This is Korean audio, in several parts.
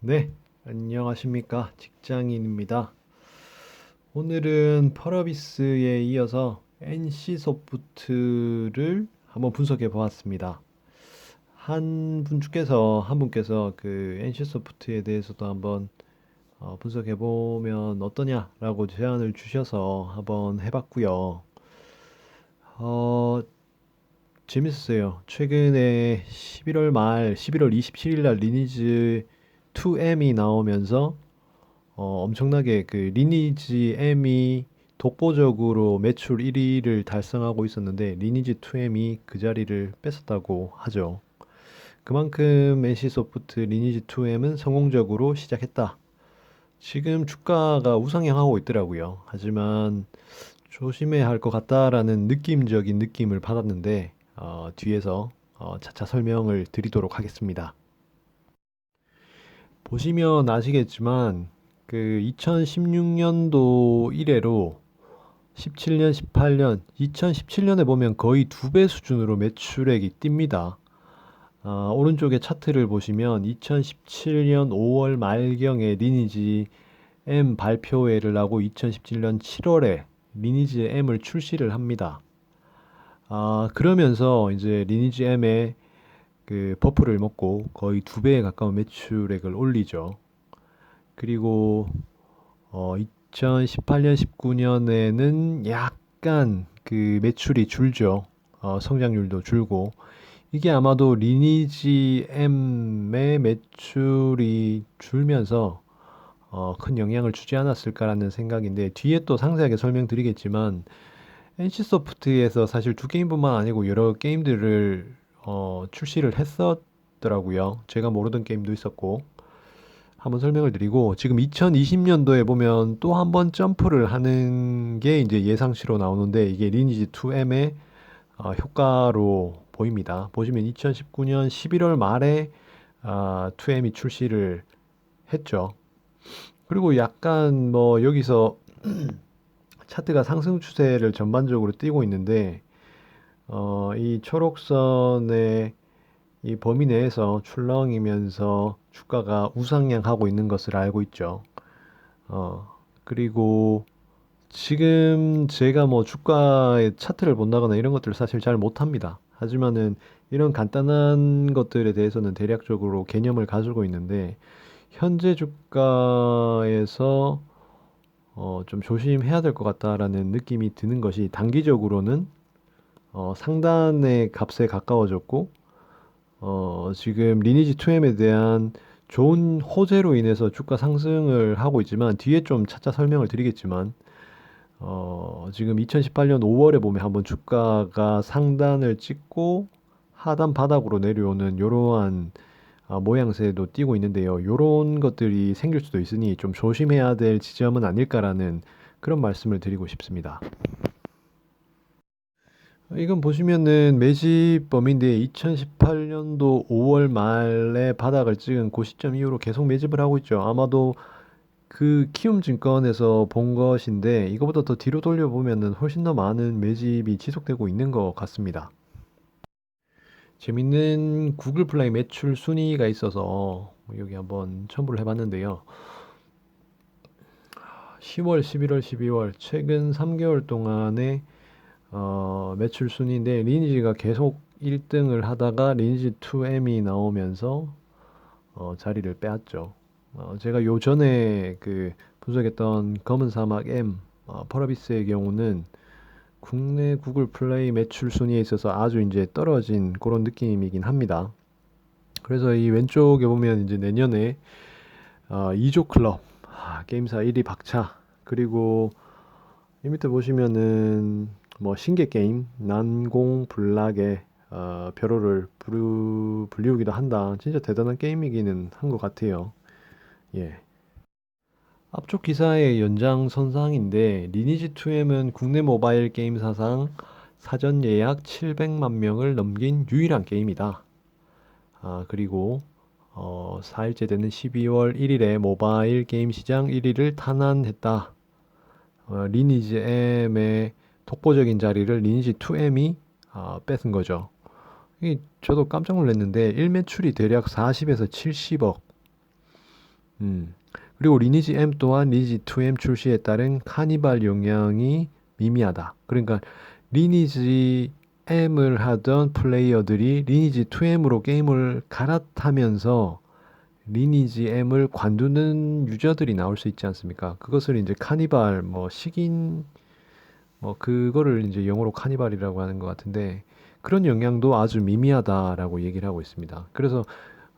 네, 안녕하십니까. 직장인입니다. 오늘은 펄어비스에 이어서 NC소프트를 한번 분석해 보았습니다. 한 분께서, 한 분께서 그 NC소프트에 대해서도 한번 어, 분석해 보면 어떠냐라고 제안을 주셔서 한번 해봤고요. 어, 재밌었어요. 최근에 11월 말, 11월 27일 날 리니지 2M이 나오면서 어, 엄청나게 그 리니지 M이 독보적으로 매출 1위를 달성하고 있었는데 리니지 2M이 그 자리를 뺏었다고 하죠. 그만큼 NC소프트 리니지 2M은 성공적으로 시작했다. 지금 주가가 우상향하고 있더라고요. 하지만 조심해야 할 것 같다라는 느낌적인 느낌을 받았는데 어, 뒤에서 어, 차차 설명을 드리도록 하겠습니다. 보시면 아시겠지만 그 2016년도 이래로 17년, 18년, 2017년에 보면 거의 두 배 수준으로 매출액이 뜁니다. 아, 오른쪽에 차트를 보시면 2017년 5월 말경에 리니지 M 발표회를 하고 2017년 7월에 리니지 M을 출시를 합니다. 아, 그러면서 이제 리니지 M의 그 버프를 먹고 거의 두 배에 가까운 매출액을 올리죠. 그리고 어, 2018년, 19년에는 약간 그 매출이 줄죠. 어, 성장률도 줄고 이게 아마도 리니지 M의 매출이 줄면서 어, 큰 영향을 주지 않았을까라는 생각인데 뒤에 또 상세하게 설명드리겠지만 NC소프트에서 사실 두 게임뿐만 아니고 여러 게임들을 어, 출시를 했었더라고요. 제가 모르던 게임도 있었고 한번 설명을 드리고 지금 2020년도에 보면 또 한 번 점프를 하는 게 이제 예상치로 나오는데 이게 리니지 2M의 어, 효과로 보입니다. 보시면 2019년 11월 말에 아, 2M이 출시를 했죠. 그리고 약간 뭐 여기서 차트가 상승 추세를 전반적으로 띄고 있는데 어, 이 초록선의 이 범위 내에서 출렁이면서 주가가 우상향하고 있는 것을 알고 있죠. 어, 그리고 지금 제가 뭐 주가의 차트를 본다거나 이런 것들을 사실 잘 못합니다. 하지만은 이런 간단한 것들에 대해서는 대략적으로 개념을 가지고 있는데 현재 주가에서 어, 좀 조심해야 될 것 같다라는 느낌이 드는 것이 단기적으로는 어, 상단의 값에 가까워졌고 어, 지금 리니지 2M에 대한 좋은 호재로 인해서 주가 상승을 하고 있지만 뒤에 좀 차차 설명을 드리겠지만 어, 지금 2018년 5월에 보면 한번 주가가 상단을 찍고 하단 바닥으로 내려오는 이러한 아, 모양새도 띄고 있는데요. 이런 것들이 생길 수도 있으니 좀 조심해야 될 지점은 아닐까라는 그런 말씀을 드리고 싶습니다. 이건 보시면은 매집 범위인데 2018년도 5월 말에 바닥을 찍은 그 시점 이후로 계속 매집을 하고 있죠. 아마도 그 키움 증권에서 본 것인데 이거보다 더 뒤로 돌려보면은 훨씬 더 많은 매집이 지속되고 있는 것 같습니다. 재밌는 구글 플레이 매출 순위가 있어서 여기 한번 첨부를 해봤는데요. 10월, 11월, 12월 최근 3개월 동안의 어, 매출 순위인데 리니지가 계속 1등을 하다가 리니지 2M이 나오면서 어, 자리를 빼앗죠. 어, 제가 요 전에 그 분석했던 검은 사막 M 어, 펄어비스의 경우는 국내 구글 플레이 매출 순위에 있어서 아주 이제 떨어진 그런 느낌이긴 합니다. 그래서 이 왼쪽에 보면 이제 내년에 어, 2조 클럽 아, 게임사 1위 박차 그리고 이 밑에 보시면은 뭐 신계 게임 난공 불락의 어, 벼로를 부르, 불리우기도 한다. 진짜 대단한 게임이기는 한 것 같아요. 예. 앞쪽 기사의 연장선상인데 리니지 2M은 국내 모바일 게임 사상 사전 예약 700만 명을 넘긴 유일한 게임이다. 아, 그리고 어, 4일째 되는 12월 1일에 모바일 게임 시장 1위를 탄환했다. 어, 리니지 M의 독보적인 자리를 리니지 2M이 어, 뺏은 거죠. 이 저도 깜짝 놀랐는데 1매출이 대략 40에서 70억 음. 그리고 리니지 M 또한 리니지 2M 출시에 따른 카니발 영향이 미미하다. 그러니까 리니지 M을 하던 플레이어들이 리니지 2M으로 게임을 갈아타면서 리니지 M을 관두는 유저들이 나올 수 있지 않습니까? 그것을 이제 카니발 뭐 식인 뭐 그거를 이제 영어로 카니발이라고 하는 것 같은데 그런 영향도 아주 미미하다라고 얘기를 하고 있습니다. 그래서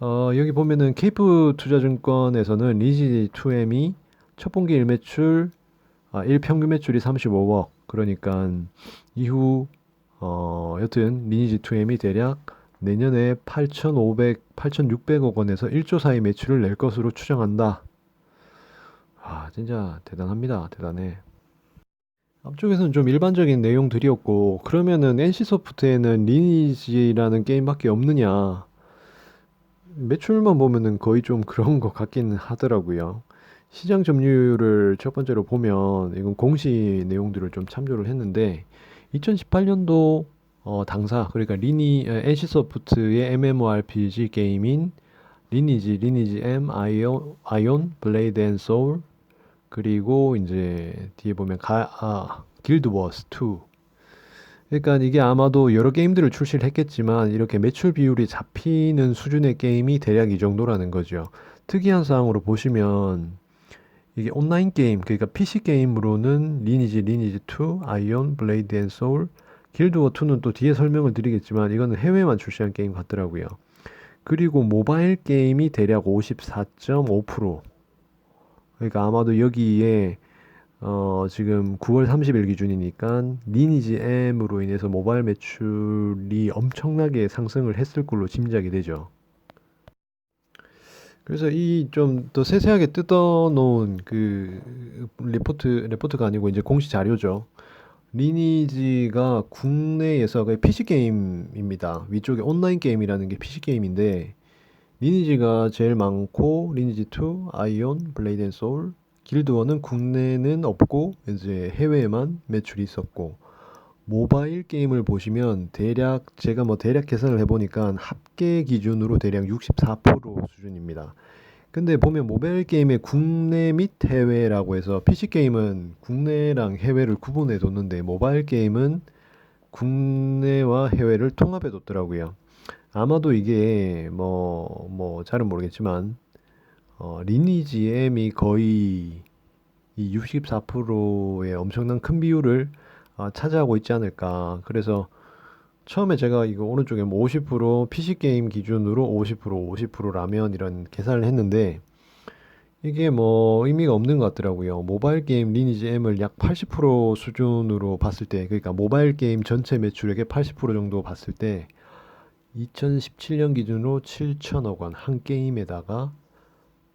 어, 여기 보면은 케이프 투자증권에서는 리니지 2M이 첫 분기 일매출 아, 1평균 매출이 35억 그러니까 이후 어, 여튼 리니지 2M이 대략 내년에 8,500, 8,600억 원에서 1조 사이 매출을 낼 것으로 추정한다. 아, 진짜 대단합니다. 대단해. 앞쪽에서는 좀 일반적인 내용들이었고, 그러면은 NC소프트에는 리니지라는 게임밖에 없느냐? 매출만 보면은 거의 좀 그런 것 같긴 하더라고요. 시장 점유율을 첫 번째로 보면, 이건 공시 내용들을 좀 참조를 했는데, 2018년도 어, 당사 그러니까 리니 NC소프트의 MMORPG 게임인 리니지, 리니지 M, 아이온, 아이온, 블레이드 앤 소울 그리고 이제 뒤에 보면 가, 아, 길드 워스 2 그러니까 이게 아마도 여러 게임들을 출시를 했겠지만 이렇게 매출 비율이 잡히는 수준의 게임이 대략 이 정도라는 거죠. 특이한 사항으로 보시면 이게 온라인 게임, 그러니까 PC 게임으로는 리니지, 리니지 2, 아이온, 블레이드 앤 소울, 길드워 2는 또 뒤에 설명을 드리겠지만 이거는 해외만 출시한 게임 같더라고요. 그리고 모바일 게임이 대략 54.5%. 그러니까 아마도 여기에 어 지금 9월 30일 기준이니까 리니지 M으로 인해서 모바일 매출이 엄청나게 상승을 했을 걸로 짐작이 되죠. 그래서 이 좀 더 세세하게 뜯어 놓은 그 리포트 리포트가 아니고 이제 공시 자료죠. 리니지가 국내에서 그 PC 게임입니다. 위쪽에 온라인 게임이라는 게 PC 게임인데 리니지가 제일 많고 리니지 2, 아이온, 블레이드 앤 소울, 길드원은 국내는 없고 이제 해외에만 매출이 있었고 모바일 게임을 보시면 대략 제가 뭐 대략 계산을 해보니까 합계 기준으로 대략 64% 수준입니다. 근데 보면 모바일 게임의 국내 및 해외라고 해서 PC 게임은 국내랑 해외를 구분해 뒀는데 모바일 게임은 국내와 해외를 통합해 뒀더라고요. 아마도 이게 뭐, 뭐, 잘은 모르겠지만, 어, 리니지 M이 거의 이 64%의 엄청난 큰 비율을 어, 차지하고 있지 않을까. 그래서 처음에 제가 이거 오른쪽에 뭐 50% PC 게임 기준으로 50% 50%라면 이런 계산을 했는데 이게 뭐 의미가 없는 것 같더라고요. 모바일 게임 리니지 M을 약 80% 수준으로 봤을 때, 그러니까 모바일 게임 전체 매출액의 80% 정도 봤을 때 2017년 기준으로 7천억 원 한 게임에다가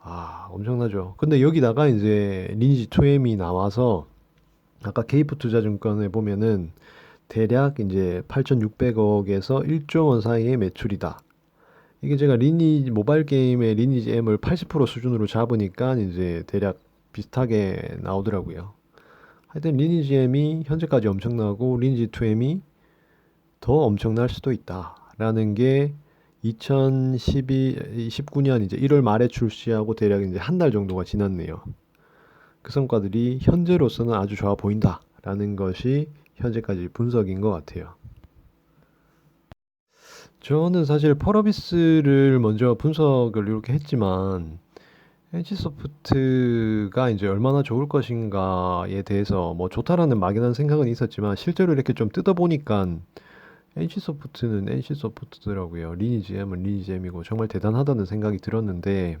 아 엄청나죠. 근데 여기다가 이제 리니지 2M이 나와서 아까 케이프 투자증권에 보면은 대략 이제 8,600억에서 1조 원 사이의 매출이다. 이게 제가 리니 모바일 게임의 리니지 M을 80% 수준으로 잡으니까 이제 대략 비슷하게 나오더라고요. 하여튼 리니지 M이 현재까지 엄청나고 리니지 2M이 더 엄청날 수도 있다. 라는 게 2012, 19년 이제 1월 말에 출시하고 대략 이제 한 달 정도가 지났네요. 그 성과들이 현재로서는 아주 좋아 보인다라는 것이 현재까지 분석인 것 같아요. 저는 사실 펄어비스를 먼저 분석을 이렇게 했지만 NC소프트가 이제 얼마나 좋을 것인가에 대해서 뭐 좋다라는 막연한 생각은 있었지만 실제로 이렇게 좀 뜯어보니까 NC소프트는 NC소프트더라고요. 리니지 M은 리니지 M이고 정말 대단하다는 생각이 들었는데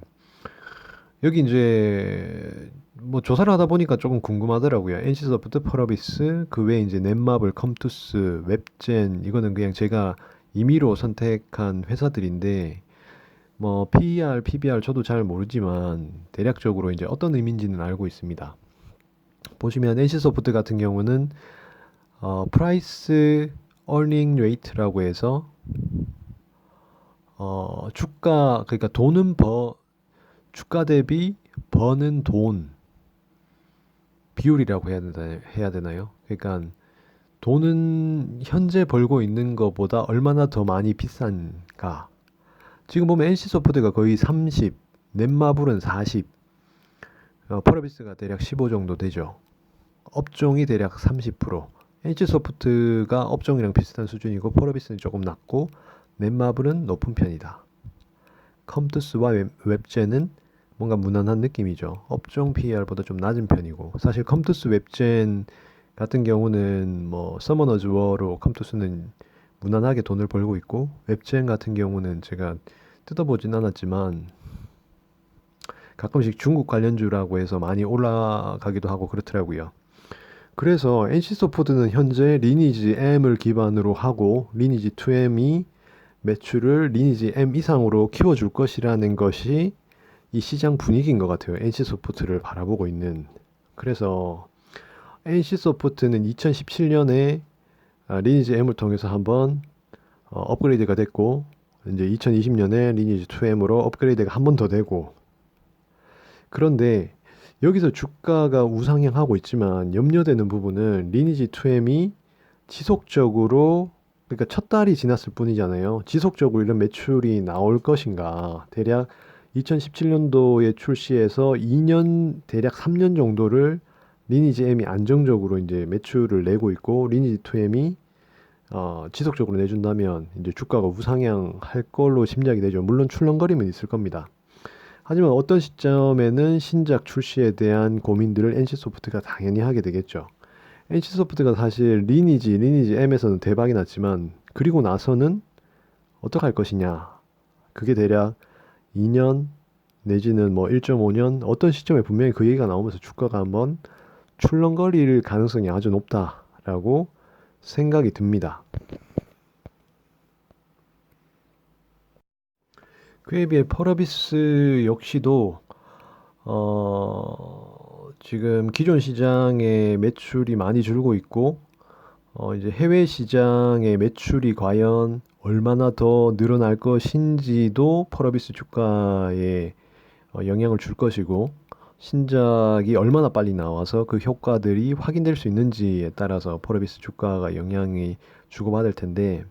여기 이제 뭐 조사를 하다 보니까 조금 궁금하더라고요. NC소프트, 펄어비스, 그 외에 이제 넷마블, 컴투스, 웹젠 이거는 그냥 제가 임의로 선택한 회사들인데 뭐 PER, PBR 저도 잘 모르지만 대략적으로 이제 어떤 의미인지는 알고 있습니다. 보시면 NC소프트 같은 경우는 어, 프라이스 earning rate라고 해서 어, 주가 그러니까 돈은 버 주가 대비 버는 돈 비율이라고 해야 되나, 해야 되나요? 그러니까 돈은 현재 벌고 있는 것보다 얼마나 더 많이 비싼가? 지금 보면 NC소프트가 거의 30, 넷마블은 40, 어, 펄어비스가 대략 15 정도 되죠. 업종이 대략 30%, NC소프트가 업종이랑 비슷한 수준이고 펄어비스는 조금 낮고 넷마블은 높은 편이다. 컴투스와 웹, 웹젠은 뭔가 무난한 느낌이죠. 업종 PER보다 좀 낮은 편이고 사실 컴투스 웹젠 같은 경우는 뭐 서머너즈 워로 컴투스는 무난하게 돈을 벌고 있고 웹젠 같은 경우는 제가 뜯어보진 않았지만 가끔씩 중국 관련주라고 해서 많이 올라가기도 하고 그렇더라고요. 그래서 NC소프트는 현재 리니지 M을 기반으로 하고 리니지 2M이 매출을 리니지 M 이상으로 키워줄 것이라는 것이 이 시장 분위기인 것 같아요. NC소프트를 바라보고 있는. 그래서 NC소프트는 2017년에 아, 리니지 M을 통해서 한번 어, 업그레이드가 됐고 이제 2020년에 리니지 2M으로 업그레이드가 한 번 더 되고 그런데 여기서 주가가 우상향하고 있지만 염려되는 부분은 리니지 2M이 지속적으로 그러니까 첫 달이 지났을 뿐이잖아요. 지속적으로 이런 매출이 나올 것인가. 대략 2017년도에 출시해서 2년 대략 3년 정도를 리니지 M이 안정적으로 이제 매출을 내고 있고 리니지 2M이 어, 지속적으로 내준다면 이제 주가가 우상향할 걸로 짐작이 되죠. 물론 출렁거림은 있을 겁니다. 하지만 어떤 시점에는 신작 출시에 대한 고민들을 NC소프트가 당연히 하게 되겠죠. NC소프트가 사실 리니지, 리니지 M에서는 대박이 났지만 그리고 나서는 어떻게 할 것이냐. 그게 대략 2년 내지는 뭐 1.5년 어떤 시점에 분명히 그 얘기가 나오면서 주가가 한번 출렁거릴 가능성이 아주 높다라고 생각이 듭니다. 그에 비해 펄어비스 역시도 어, 지금 기존 시장의 매출이 많이 줄고 있고 어, 이제 해외 시장의 매출이 과연 얼마나 더 늘어날 것인지도 펄어비스 주가에 어, 영향을 줄 것이고 신작이 얼마나 빨리 나와서 그 효과들이 확인될 수 있는지에 따라서 펄어비스 주가가 영향이 주고받을 텐데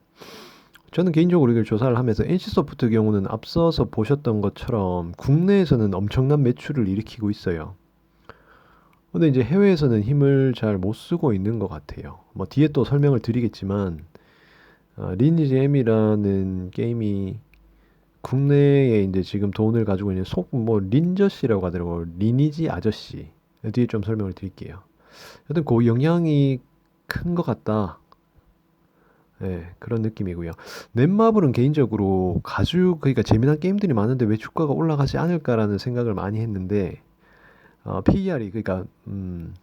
저는 개인적으로 이걸 조사를 하면서 NC소프트 경우는 앞서서 보셨던 것처럼 국내에서는 엄청난 매출을 일으키고 있어요. 근데 이제 해외에서는 힘을 잘 못 쓰고 있는 것 같아요. 뭐 뒤에 또 설명을 드리겠지만 아, 리니지 M이라는 게임이 국내에 이제 지금 돈을 가지고 있는 속뭐 린저씨라고 하더라고요. 리니지 아저씨. 뒤에 좀 설명을 드릴게요. 여튼 그 영향이 큰 것 같다. 예, 그런 느낌이고요. 넷마블은 개인적으로 가죽 그러니까 재미난 게임들이 많은데 왜 주가가 올라가지 않을까라는 생각을 많이 했는데 어, PER이 그러니까 음,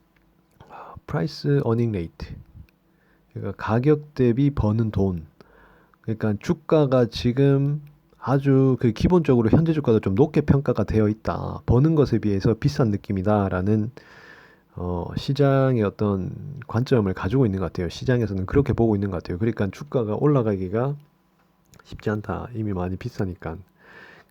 프라이스 어닝 레이트 그러니까 가격 대비 버는 돈 그러니까 주가가 지금 아주 그 기본적으로 현재 주가도 좀 높게 평가가 되어 있다. 버는 것에 비해서 비싼 느낌이다라는 어, 시장의 어떤 관점을 가지고 있는 것 같아요. 시장에서는 그렇게 보고 있는 것 같아요. 그러니까 주가가 올라가기가 쉽지 않다. 이미 많이 비싸니까.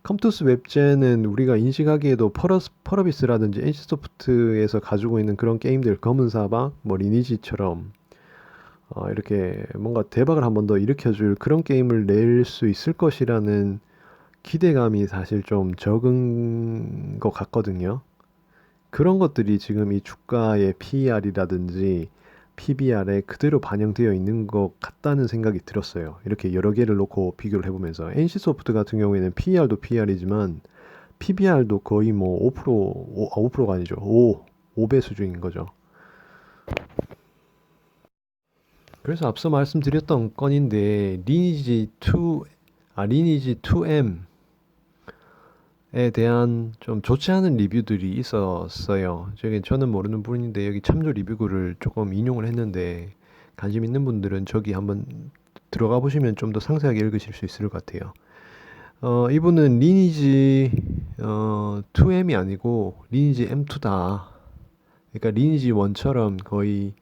컴투스 웹젠은 우리가 인식하기에도 펄어스, 펄어비스라든지 NC소프트에서 가지고 있는 그런 게임들 검은 사막, 뭐 리니지처럼 어, 이렇게 뭔가 대박을 한 번 더 일으켜줄 그런 게임을 낼 수 있을 것이라는 기대감이 사실 좀 적은 것 같거든요. 그런 것들이 지금 이 주가의 PER이라든지 PBR에 그대로 반영되어 있는 것 같다는 생각이 들었어요. 이렇게 여러 개를 놓고 비교를 해보면서 NC소프트 같은 경우에는 PER도 PER이지만 PBR도 거의 뭐 5%, 5, 5%가 아니죠. 5, 5배 수준인 거죠. 그래서 앞서 말씀드렸던 건인데 리니지 2, 아 리니지 2M 에 대한 좀 좋지 않은 리뷰들이 있었어요. 저기 저는 모르는 분인데 여기 참조 리뷰글을 조금 인용을 했는데 관심 있는 분들은 저기 한번 들어가 보시면 좀 더 상세하게 읽으실 수 있을 것 같아요. 어, 이분은 리니지 어, 2M이 아니고 리니지 M2다. 그러니까 리니지 1처럼 거의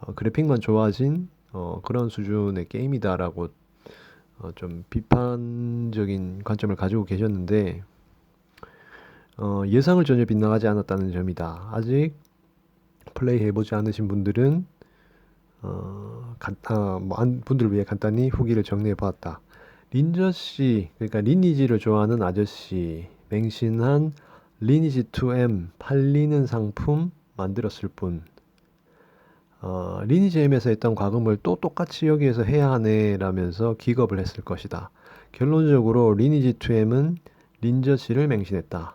어, 그래픽만 좋아진 어, 그런 수준의 게임이다라고 어, 좀 비판적인 관점을 가지고 계셨는데 어, 예상을 전혀 빗나가지 않았다는 점이다. 아직 플레이 해보지 않으신 분들은 어, 간, 아, 뭐, 안, 분들을 위해 간단히 후기를 정리해 보았다. 린저 씨, 그러니까 리니지를 좋아하는 아저씨, 맹신한 리니지 2M 팔리는 상품 만들었을 뿐 어, 리니지 M에서 했던 과금을 또 똑같이 여기에서 해야 하네라면서 기겁을 했을 것이다. 결론적으로 리니지 2M은 린저 씨를 맹신했다.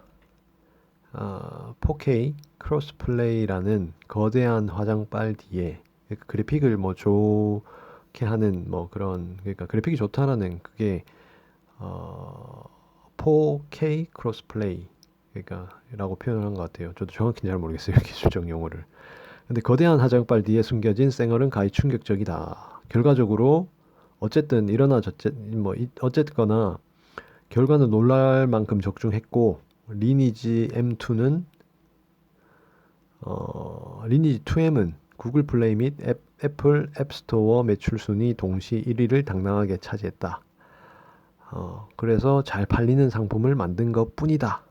어, 4K 크로스플레이라는 거대한 화장빨 뒤에 그래픽을 뭐 좋게 하는 뭐 그런 그러니까 그래픽이 좋다라는 그게 어, 4K 크로스플레이 그러니까 라고 표현을 한것 같아요. 저도 정확히 잘 모르겠어요. 기술적 용어를. 근데 거대한 화장빨 뒤에 숨겨진 쌩얼은 가히 충격적이다. 결과적으로 어쨌든 일어나 저쨌 뭐 이- 어쨌거나 결과는 놀랄 만큼 적중했고 리니지 M2는 어, 리니지 2M은 구글 플레이 및 앱, 애플 앱스토어 매출 순위 동시 1위를 당당하게 차지했다. 어, 그래서 잘 팔리는 상품을 만든 것 뿐이다.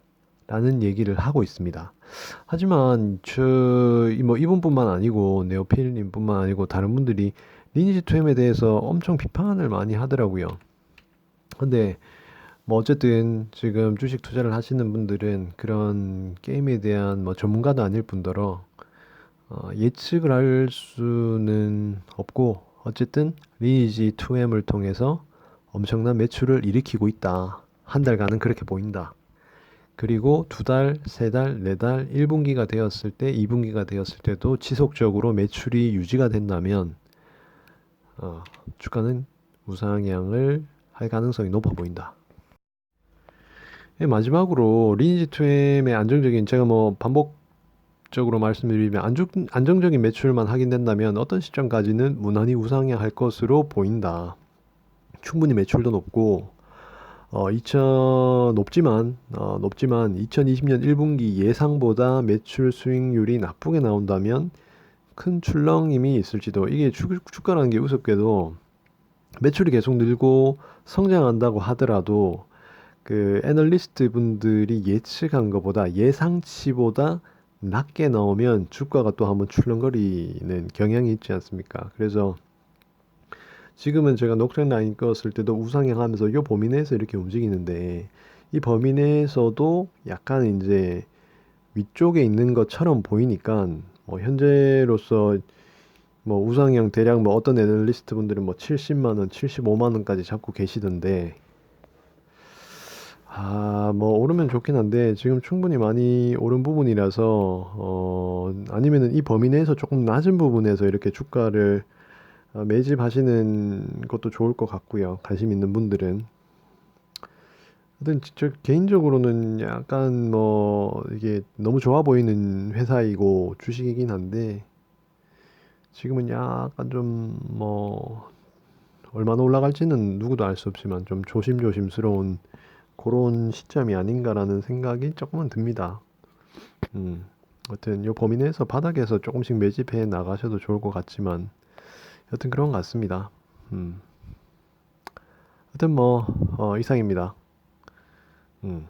라는 얘기를 하고 있습니다. 하지만 저뭐 이분뿐만 아니고 네오필님뿐만 아니고 다른 분들이 리니지 2M에 대해서 엄청 비판을 많이 하더라고요. 근데 뭐 어쨌든 지금 주식 투자를 하시는 분들은 그런 게임에 대한 뭐 전문가도 아닐 뿐더러 어, 예측을 할 수는 없고 어쨌든 리니지 2M을 통해서 엄청난 매출을 일으키고 있다. 한 달간은 그렇게 보인다. 그리고 두 달, 세 달, 네 달, 1분기가 되었을 때, 2분기가 되었을 때도 지속적으로 매출이 유지가 된다면 어, 주가는 우상향을 할 가능성이 높아 보인다. 예, 마지막으로 리니지 2M의 안정적인 제가 뭐 반복적으로 말씀드리면 안정, 안정적인 매출만 확인된다면 어떤 시점까지는 무난히 우상향할 것으로 보인다. 충분히 매출도 높고 어, 2000 높지만 어, 높지만 2020년 1분기 예상보다 매출 수익률이 나쁘게 나온다면 큰 출렁임이 있을지도 이게 주, 주가라는 게 우습게도 매출이 계속 늘고 성장한다고 하더라도 그 애널리스트 분들이 예측한 것보다 예상치보다 낮게 나오면 주가가 또 한번 출렁거리는 경향이 있지 않습니까? 그래서 지금은 제가 녹색 라인 껐을 때도 우상향 하면서 이 범위 내에서 이렇게 움직이는데 이 범위 내에서도 약간 이제 위쪽에 있는 것처럼 보이니까 뭐 현재로서 뭐 우상향 대략 뭐 어떤 애널리스트 분들은 뭐 70만 원, 75만 원까지 잡고 계시던데 아, 뭐 오르면 좋긴 한데 지금 충분히 많이 오른 부분이라서 어 아니면은 이 범위 내에서 조금 낮은 부분에서 이렇게 주가를 어, 매집하시는 것도 좋을 것 같고요. 관심 있는 분들은. 하여튼 저 개인적으로는 약간 뭐 이게 너무 좋아 보이는 회사이고 주식이긴 한데 지금은 약간 좀 뭐 얼마나 올라갈지는 누구도 알 수 없지만 좀 조심조심스러운 그런 시점이 아닌가라는 생각이 조금은 듭니다. 음, 하여튼 요 범위 내에서 바닥에서 조금씩 매집해 나가셔도 좋을 것 같지만 여튼 그런 것 같습니다. 음. 하여튼 뭐 어, 이상입니다. 음.